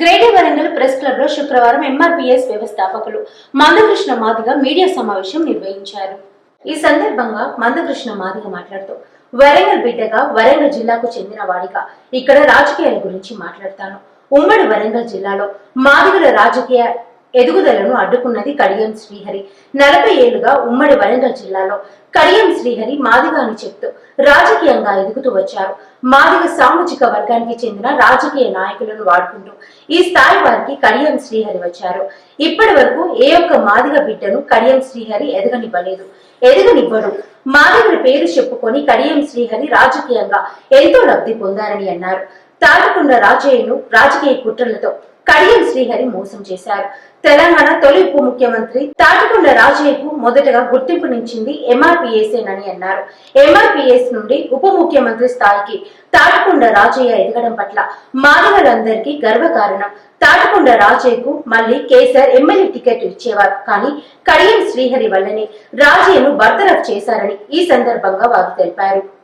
Greater Warangal press క్లబ్లో శుక్రవారం MRPS వ్యవస్థాపకులు మందకృష్ణ మాదిగ మీడియా సమావేశం నిర్వహించారు. ఈ సందర్భంగా మందకృష్ణ మాదిగ మాట్లాడుతూ వరంగల్ బిడ్డగా వరంగల్ జిల్లాకు చెందిన వాడిగా ఇక్కడ రాజకీయాల గురించి మాట్లాడతాను. ఉమ్మడి వరంగల్ జిల్లాలో మాదిగల రాజకీయ ఎదుగుదలను అడ్డుకున్నది కడియం శ్రీహరి. నలభై ఏళ్ళుగా ఉమ్మడి వరంగల్ జిల్లాలో కడియం శ్రీహరి మాదిగా అని చెప్తూ రాజకీయంగా ఎదుగుతూ వచ్చారు. మాదిగ సామాజిక వర్గానికి చెందిన రాజకీయ నాయకులను వాడుకుంటూ ఈ స్థాయి వారికి కడియం శ్రీహరి వచ్చారు. ఇప్పటి వరకు ఏ ఒక్క మాదిగ బిడ్డను కడియం శ్రీహరి ఎదగనివ్వలేదు. ఎదగనివ్వడు. మాదిగని పేరు చెప్పుకొని కడియం శ్రీహరి రాజకీయంగా ఎంతో లబ్ధి పొందారని అన్నారు. తాగుకున్న రాజయ్యను రాజకీయ కుట్రలతో కడియం శ్రీహరి మోసం చేశారు. తెలంగాణ తొలి ఉప ముఖ్యమంత్రి తాటికొండ రాజయ్యకు మొదటగా గుర్తింపునిచ్చింది ఎంఆర్పిఎస్ఏనని అన్నారు. ఎంఆర్పిఎస్ నుండి ఉప ముఖ్యమంత్రి స్థాయికి తాటికొండ రాజయ్య ఎదగడం పట్ల మాధవులందరికీ గర్వకారణం. తాటికొండ రాజయ్యకు మళ్ళీ కేసీఆర్ ఎమ్మెల్యే టికెట్ ఇచ్చేవారు. కానీ కడియం శ్రీహరి వల్లనే రాజయ్యను బర్తరఫ్ చేశారని ఈ సందర్భంగా వారు తెలిపారు.